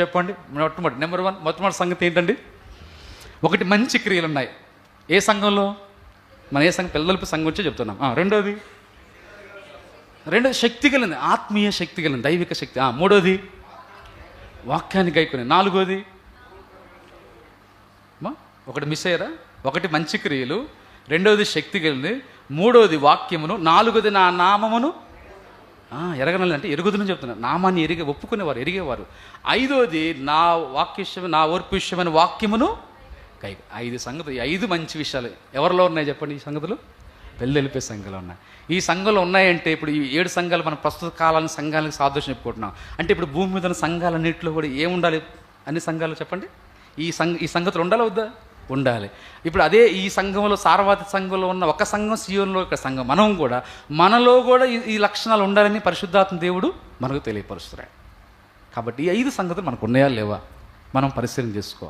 చెప్పండి. మొట్టమొదటి number one మొట్టమొదటి సంగతి ఏంటండి? ఒకటి మంచి క్రియలు ఉన్నాయి. ఏ సంఘంలో? మన ఏ సంఘం పిల్లలపు సంఘం వచ్చి చెప్తున్నాం. రెండోది రెండోది? శక్తి కలిగింది ఆత్మీయ శక్తి కలిగింది దైవిక శక్తి. మూడోది? వాక్యాన్ని అయిపోయింది నాలుగోది? ఒకటి మిస్ అయ్యారా? ఒకటి మంచి క్రియలు రెండోది శక్తి కలిగింది మూడోది వాక్యమును నాలుగోది నా నామమును ఆ, ఎరగనలేదు అంటే చెప్తున్నారు. నామాన్ని ఎరిగే ఒప్పుకునేవారు ఎరిగేవారు. ఐదోది నా వాక్యశం నా ఓర్పు వాక్యమును కై ఐదు సంగతి ఐదు మంచి విషయాలు. ఎవరిలో ఉన్నాయి చెప్పండి ఈ సంగతులు? వెళ్ళిపోయే సంఘాలు ఉన్నాయి. ఈ సంఘాలు ఉన్నాయంటే ఇప్పుడు ఈ ఏడు సంఘాలు మనం ప్రస్తుత కాలాన్ని సంఘాలకు సాదృశ్యం చెప్పుకుంటున్నాం. అంటే ఇప్పుడు భూమి మీద ఉన్న సంఘాలన్నింటిలో కూడా ఏముండాలి? అన్ని సంఘాలు చెప్పండి. ఈ సంఘ ఈ సంగతులు ఉండాలా వద్దా? ఉండాలి. ఇప్పుడు అదే ఈ సంఘంలో సారవాతి సంఘంలో ఉన్న ఒక సంఘం సియోన్లో ఒక సంఘం. మనం కూడా మనలో కూడా ఈ ఈ లక్షణాలు ఉండాలని పరిశుద్ధాత్మ దేవుడు మనకు తెలియపరుస్తున్నాడు. కాబట్టి ఈ ఐదు సంగతులు మనకు ఉన్నాయా లేవా? మనం పరిశీలన చేసుకోవాలి.